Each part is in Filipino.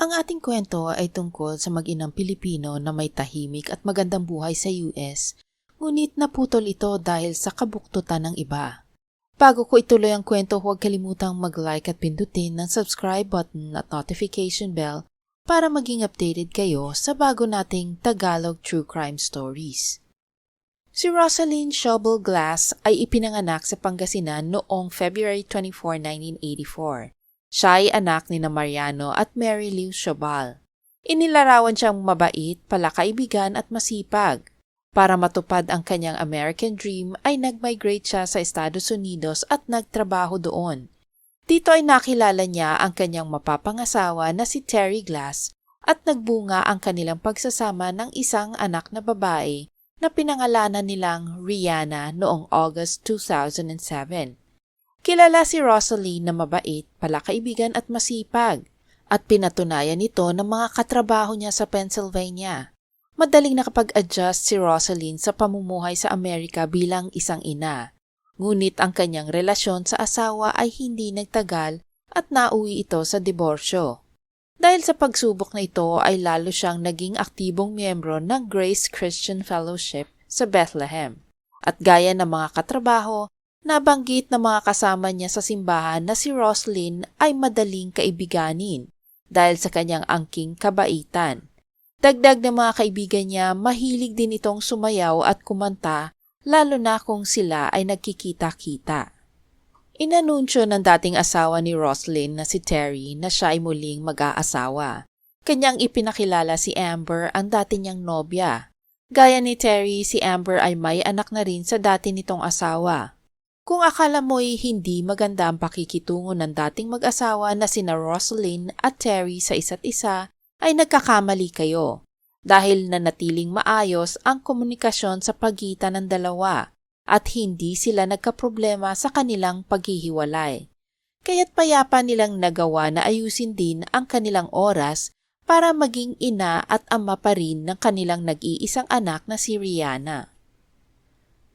Ang ating kwento ay tungkol sa mag-inang Pilipino na may tahimik at magandang buhay sa US, ngunit naputol ito dahil sa kabuktutan ng iba. Bago ko ituloy ang kwento, huwag kalimutang mag-like at pindutin ng subscribe button at notification bell para maging updated kayo sa bago nating Tagalog True Crime Stories. Si Rosalind Shovel Glass ay ipinanganak sa Pangasinan noong February 24, 1984. Siya ay anak ni na Mariano at Mary Lou Shobal. Inilarawan siyang mabait, palakaibigan at masipag. Para matupad ang kanyang American dream ay nag-migrate siya sa Estados Unidos at nagtrabaho doon. Dito ay nakilala niya ang kanyang mapapangasawa na si Terry Glass at nagbunga ang kanilang pagsasama ng isang anak na babae na pinangalanan nilang Rihanna noong August 2007. Kilala si Rosalie na mabait, palakaibigan at masipag at pinatunayan ito ng mga katrabaho niya sa Pennsylvania. Madaling nakapag-adjust si Rosalind sa pamumuhay sa Amerika bilang isang ina. Ngunit ang kanyang relasyon sa asawa ay hindi nagtagal at nauwi ito sa diborsyo. Dahil sa pagsubok na ito ay lalo siyang naging aktibong miyembro ng Grace Christian Fellowship sa Bethlehem. At gaya ng mga katrabaho, nabanggit ng mga kasama niya sa simbahan na si Roslyn ay madaling kaibiganin dahil sa kanyang angking kabaitan. Dagdag ng mga kaibigan niya, mahilig din itong sumayaw at kumanta, lalo na kung sila ay nagkikita-kita. Inanunsyo ng dating asawa ni Roslyn na si Terry na siya ay muling mag-aasawa. Kanyang ipinakilala si Amber ang dati niyang nobya. Gaya ni Terry, si Amber ay may anak na rin sa dati nitong asawa. Kung akala mo'y hindi maganda ang pakikitungo ng dating mag-asawa na sina Roslyn at Terry sa isa't isa, ay nagkakamali kayo dahil nanatiling maayos ang komunikasyon sa pagitan ng dalawa at hindi sila nagkaproblema sa kanilang paghihiwalay. Kaya't payapa nilang nagawa na ayusin din ang kanilang oras para maging ina at ama pa rin ng kanilang nag-iisang anak na si Rihanna.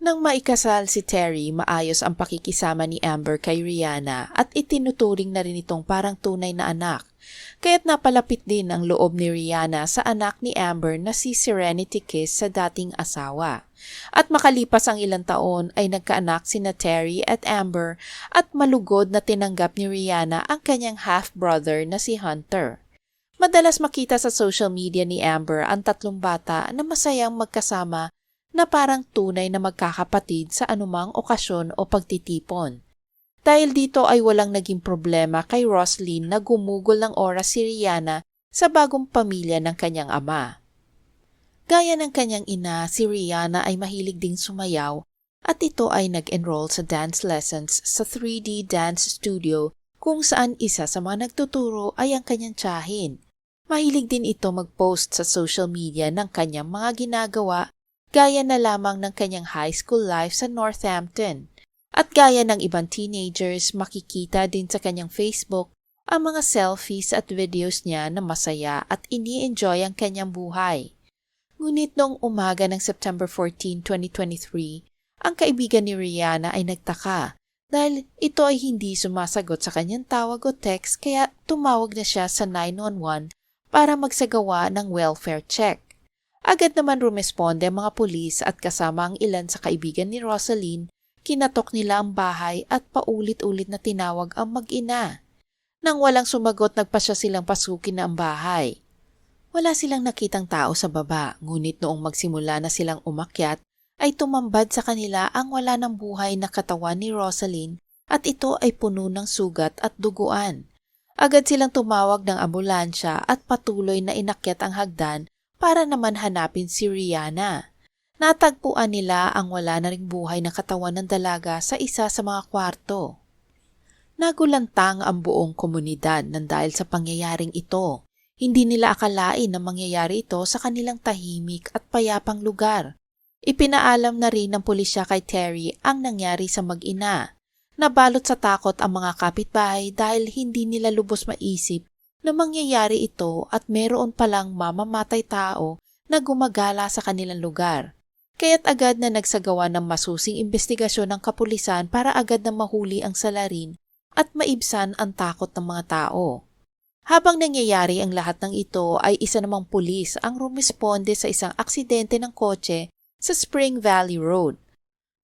Nang maikasal si Terry, maayos ang pakikisama ni Amber kay Rihanna at itinuturing na rin itong parang tunay na anak. Kaya't napalapit din ang loob ni Rihanna sa anak ni Amber na si Serenity Kiss sa dating asawa. At makalipas ang ilang taon ay nagkaanak sina Terry at Amber at malugod na tinanggap ni Rihanna ang kanyang half-brother na si Hunter. Madalas makita sa social media ni Amber ang tatlong bata na masayang magkasama na parang tunay na magkakapatid sa anumang okasyon o pagtitipon. Dahil dito ay walang naging problema kay Roslyn na gumugol ng oras si Rihanna sa bagong pamilya ng kanyang ama. Gaya ng kanyang ina, si Rihanna ay mahilig ding sumayaw at ito ay nag-enroll sa dance lessons sa 3D Dance Studio kung saan isa sa mga nagtuturo ay ang kanyang tiyahin. Mahilig din ito mag-post sa social media ng kanyang mga ginagawa gaya na lamang ng kanyang high school life sa Northampton. At gaya ng ibang teenagers, makikita din sa kanyang Facebook ang mga selfies at videos niya na masaya at ini-enjoy ang kanyang buhay. Ngunit noong umaga ng September 14, 2023, ang kaibigan ni Rihanna ay nagtaka dahil ito ay hindi sumasagot sa kanyang tawag o text kaya tumawag na siya sa 911 para magsagawa ng welfare check. Agad naman rumesponde ang mga pulis at kasama ang ilan sa kaibigan ni Rosaline, kinatok nila ang bahay at paulit-ulit na tinawag ang mag-ina. Nang walang sumagot, nagpasya silang pasukin na ang bahay. Wala silang nakitang tao sa baba, ngunit noong magsimula na silang umakyat, ay tumambad sa kanila ang wala ng buhay na katawan ni Rosaline at ito ay puno ng sugat at duguan. Agad silang tumawag ng ambulansya at patuloy na inakyat ang hagdan para naman hanapin si Rihanna. Natagpuan nila ang wala na ring buhay na katawan ng dalaga sa isa sa mga kwarto. Nagulantang ang buong komunidad nang dahil sa pangyayaring ito. Hindi nila akalain na mangyayari ito sa kanilang tahimik at payapang lugar. Ipinaalam na rin ng pulisya kay Terry ang nangyari sa mag-ina. Nabalot sa takot ang mga kapitbahay dahil hindi nila lubos maisip na mangyayari ito at meron palang mamamatay tao na gumagala sa kanilang lugar. Kaya't agad na nagsagawa ng masusing investigasyon ng kapulisan para agad na mahuli ang salarin at maibsan ang takot ng mga tao. Habang nangyayari ang lahat ng ito ay isa namang pulis ang rumisponde sa isang aksidente ng kotse sa Spring Valley Road.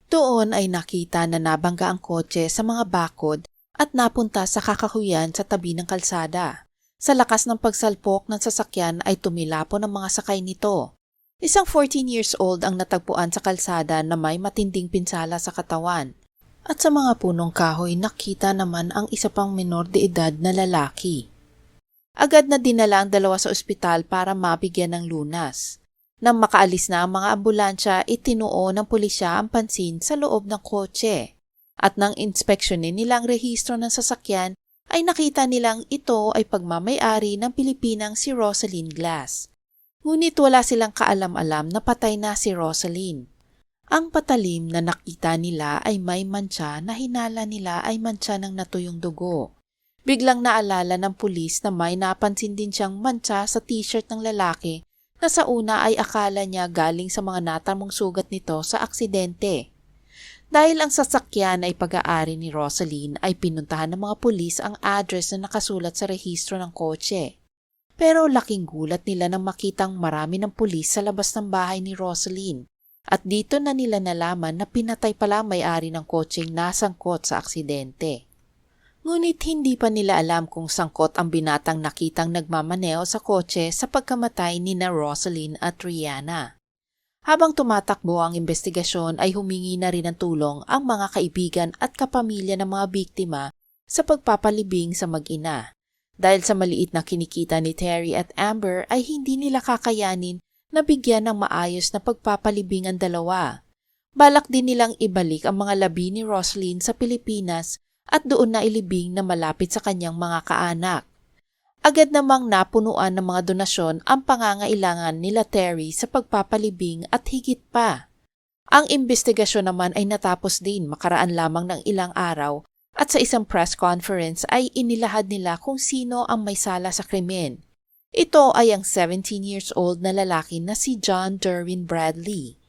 Doon ay nakita na nabangga ang kotse sa mga bakod at napunta sa kakahuyan sa tabi ng kalsada. Sa lakas ng pagsalpok ng sasakyan ay tumilapo ng mga sakay nito. Isang 14 years old ang natagpuan sa kalsada na may matinding pinsala sa katawan. At sa mga punong kahoy nakita naman ang isa pang menor de edad na lalaki. Agad na dinala ang dalawa sa ospital para mabigyan ng lunas. Nang makaalis na ang mga ambulansya, itinuo ng pulisya ang pansin sa loob ng kotse. At nang inspeksyonin nila ang rehistro ng sasakyan, ay nakita nilang ito ay pagmamayari ng Pilipinang si Rosaline Glass. Ngunit wala silang kaalam-alam na patay na si Rosaline. Ang patalim na nakita nila ay may mantsa na hinala nila ay mantsa ng natuyong dugo. Biglang naalala ng pulis na may napansin din siyang mantsa sa t-shirt ng lalaki na sa una ay akala niya galing sa mga natamong sugat nito sa aksidente. Dahil ang sasakyan ay pag-aari ni Rosaline ay pinuntahan ng mga pulis ang address na nakasulat sa rehistro ng kotse. Pero laking gulat nila nang makitang marami ng pulis sa labas ng bahay ni Rosaline at dito na nila nalaman na pinatay pala may-ari ng kotseng nasangkot sa aksidente. Ngunit hindi pa nila alam kung sangkot ang binatang nakitang nagmamaneo sa kotse sa pagkamatay ni na Rosaline at Rihanna. Habang tumatakbo ang investigasyon ay humingi na rin ng tulong ang mga kaibigan at kapamilya ng mga biktima sa pagpapalibing sa mag-ina. Dahil sa maliit na kinikita ni Terry at Amber ay hindi nila kakayanin na bigyan ng maayos na pagpapalibing ang dalawa. Balak din nilang ibalik ang mga labi ni Roslyn sa Pilipinas at doon na ilibing na malapit sa kanyang mga kaanak. Agad namang napunuan ng mga donasyon ang pangangailangan nila Terry sa pagpapalibing at higit pa. Ang investigasyon naman ay natapos din makaraan lamang ng ilang araw at sa isang press conference ay inilahad nila kung sino ang may sala sa krimen. Ito ay ang 17 years old na lalaki na si John Derwin Bradley.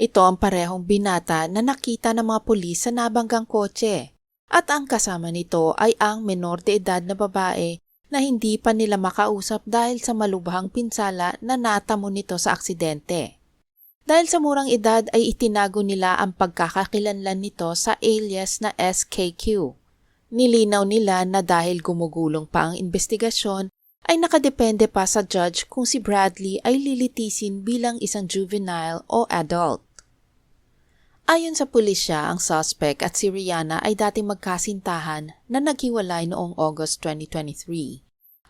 Ito ang parehong binata na nakita ng mga pulis sa nabanggang kotse at ang kasama nito ay ang menor de edad na babae na hindi pa nila makausap dahil sa malubhang pinsala na natamo nito sa aksidente. Dahil sa murang edad ay itinago nila ang pagkakakilanlan nito sa alias na SKQ. Nilinaw nila na dahil gumugulong pa ang investigasyon ay nakadepende pa sa judge kung si Bradley ay lilitisin bilang isang juvenile o adult. Ayon sa pulisya, ang suspect at si Rihanna ay dating magkasintahan na naghiwalay noong August 2023.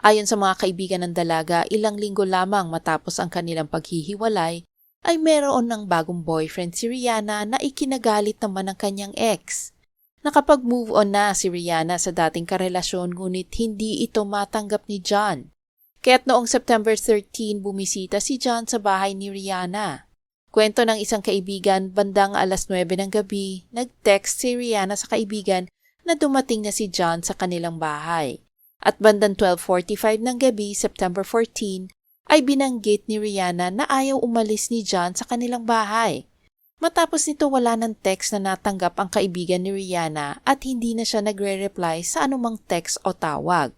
Ayon sa mga kaibigan ng dalaga, ilang linggo lamang matapos ang kanilang paghihiwalay, ay meron ng bagong boyfriend si Rihanna na ikinagalit naman ng kanyang ex. Nakapag-move on na si Rihanna sa dating karelasyon ngunit hindi ito matanggap ni John. Kaya't noong September 13 bumisita si John sa bahay ni Rihanna. Kwento ng isang kaibigan, bandang alas 9 ng gabi, nag-text si Rihanna sa kaibigan na dumating na si John sa kanilang bahay. At bandang 12.45 ng gabi, September 14, ay binanggit ni Rihanna na ayaw umalis ni John sa kanilang bahay. Matapos nito wala ng text na natanggap ang kaibigan ni Rihanna at hindi na siya nagre-reply sa anumang text o tawag.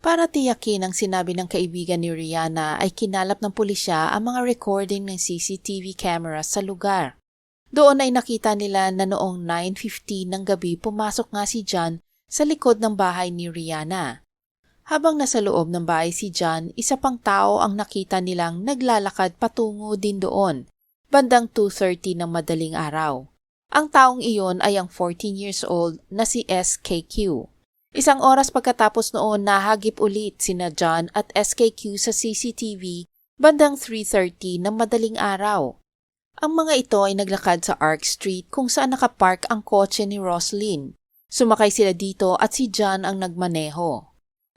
Para tiyakin ang sinabi ng kaibigan ni Rihanna ay kinalap ng pulisya ang mga recording ng CCTV cameras sa lugar. Doon ay nakita nila na noong 9.15 ng gabi pumasok nga si John sa likod ng bahay ni Rihanna. Habang nasa loob ng bahay si John, isa pang tao ang nakita nilang naglalakad patungo din doon, bandang 2.30 ng madaling araw. Ang taong iyon ay ang 14 years old na si SKQ. Isang oras pagkatapos noon nahagip ulit sina John at SKQ sa CCTV bandang 3.30 ng madaling araw. Ang mga ito ay naglakad sa Ark Street kung saan nakapark ang kotse ni Roslyn. Sumakay sila dito at si John ang nagmaneho.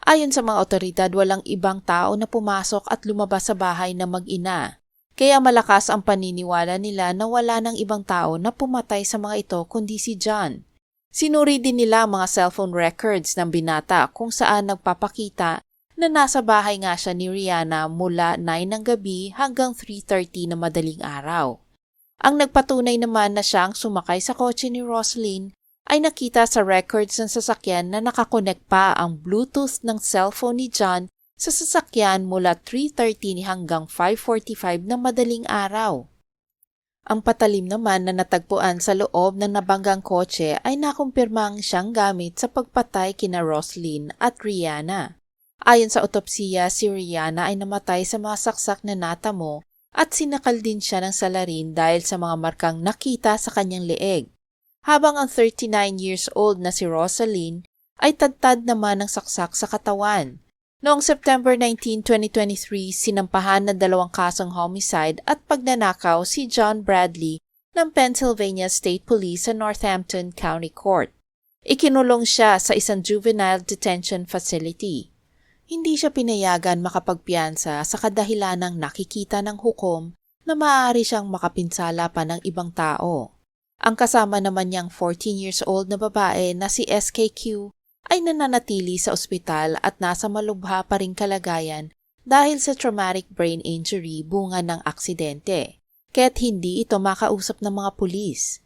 Ayon sa mga otoridad, walang ibang tao na pumasok at lumabas sa bahay na mag-ina. Kaya malakas ang paniniwala nila na wala ng ibang tao na pumatay sa mga ito kundi si John. Sinuri din nila ang mga cellphone records ng binata kung saan nagpapakita na nasa bahay nga siya ni Rihanna mula 9 ng gabi hanggang 3.30 na madaling araw. Ang nagpatunay naman na siya ang sumakay sa kotse ni Roslyn ay nakita sa records ng sasakyan na nakakonek pa ang Bluetooth ng cellphone ni John sa sasakyan mula 3.30 hanggang 5.45 ng madaling araw. Ang patalim naman na natagpuan sa loob ng nabanggang kotse ay nakumpirmang siyang gamit sa pagpatay kina Roslyn at Rihanna. Ayon sa otopsiya, si Rihanna ay namatay sa mga saksak na natamo at sinakal din siya ng salarin dahil sa mga markang nakita sa kanyang leeg. Habang ang 39 years old na si Rosalind ay tadtad naman ng saksak sa katawan. Noong September 19, 2023, sinampahan ng dalawang kasong homicide at pagnanakaw si John Bradley ng Pennsylvania State Police sa Northampton County Court. Ikinulong siya sa isang juvenile detention facility. Hindi siya pinayagan makapagpiansa sa kadahilanang nakikita ng hukom na maaari siyang makapinsala pa ng ibang tao. Ang kasama naman niyang 14 years old na babae na si SKQ ay nananatili sa ospital at nasa malubha pa ring kalagayan dahil sa traumatic brain injury bunga ng aksidente, kaya't hindi ito makausap ng mga pulis.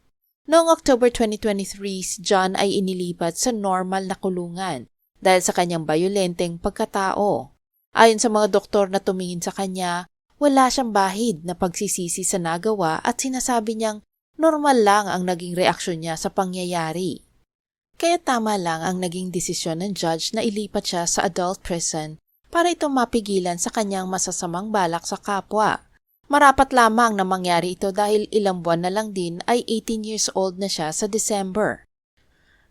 Noong October 2023, si John ay inilipat sa normal na kulungan dahil sa kanyang bayolenteng pagkatao. Ayon sa mga doktor na tumingin sa kanya, wala siyang bahid na pagsisisi sa nagawa at sinasabi niyang normal lang ang naging reaksyon niya sa pangyayari. Kaya tama lang ang naging desisyon ng judge na ilipat siya sa adult prison para ito mapigilan sa kanyang masasamang balak sa kapwa. Marapat lamang na mangyari ito dahil ilang buwan na lang din ay 18 years old na siya sa December.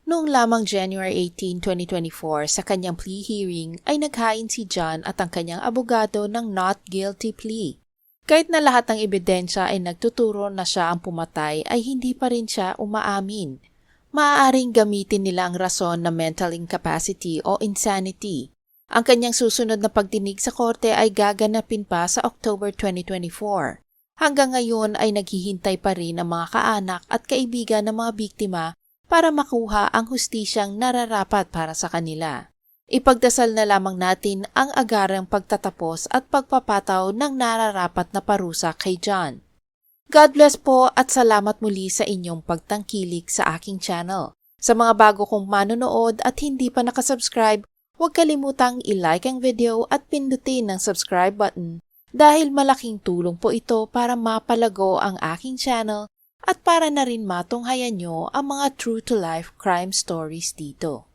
Noong lamang January 18, 2024 sa kanyang plea hearing ay naghain si John at ang kanyang abogado ng not guilty plea. Kahit na lahat ng ebidensya ay nagtuturo na siya ang pumatay ay hindi pa rin siya umaamin maaaring gamitin nila ang rason na mental incapacity o insanity. Ang kanyang susunod na pagdinig sa korte ay gaganapin pa sa October 2024. Hanggang ngayon ay naghihintay pa rin ang mga kaanak at kaibigan ng mga biktima para makuha ang hustisyang nararapat para sa kanila. Ipagdasal na lamang natin ang agarang pagtatapos at pagpapataw ng nararapat na parusa kay John. God bless po at salamat muli sa inyong pagtangkilik sa aking channel. Sa mga bago kong manonood at hindi pa nakasubscribe, huwag kalimutang i-like ang video at pindutin ang subscribe button dahil malaking tulong po ito para mapalago ang aking channel at para na rin matunghayan nyo ang mga true-to-life crime stories dito.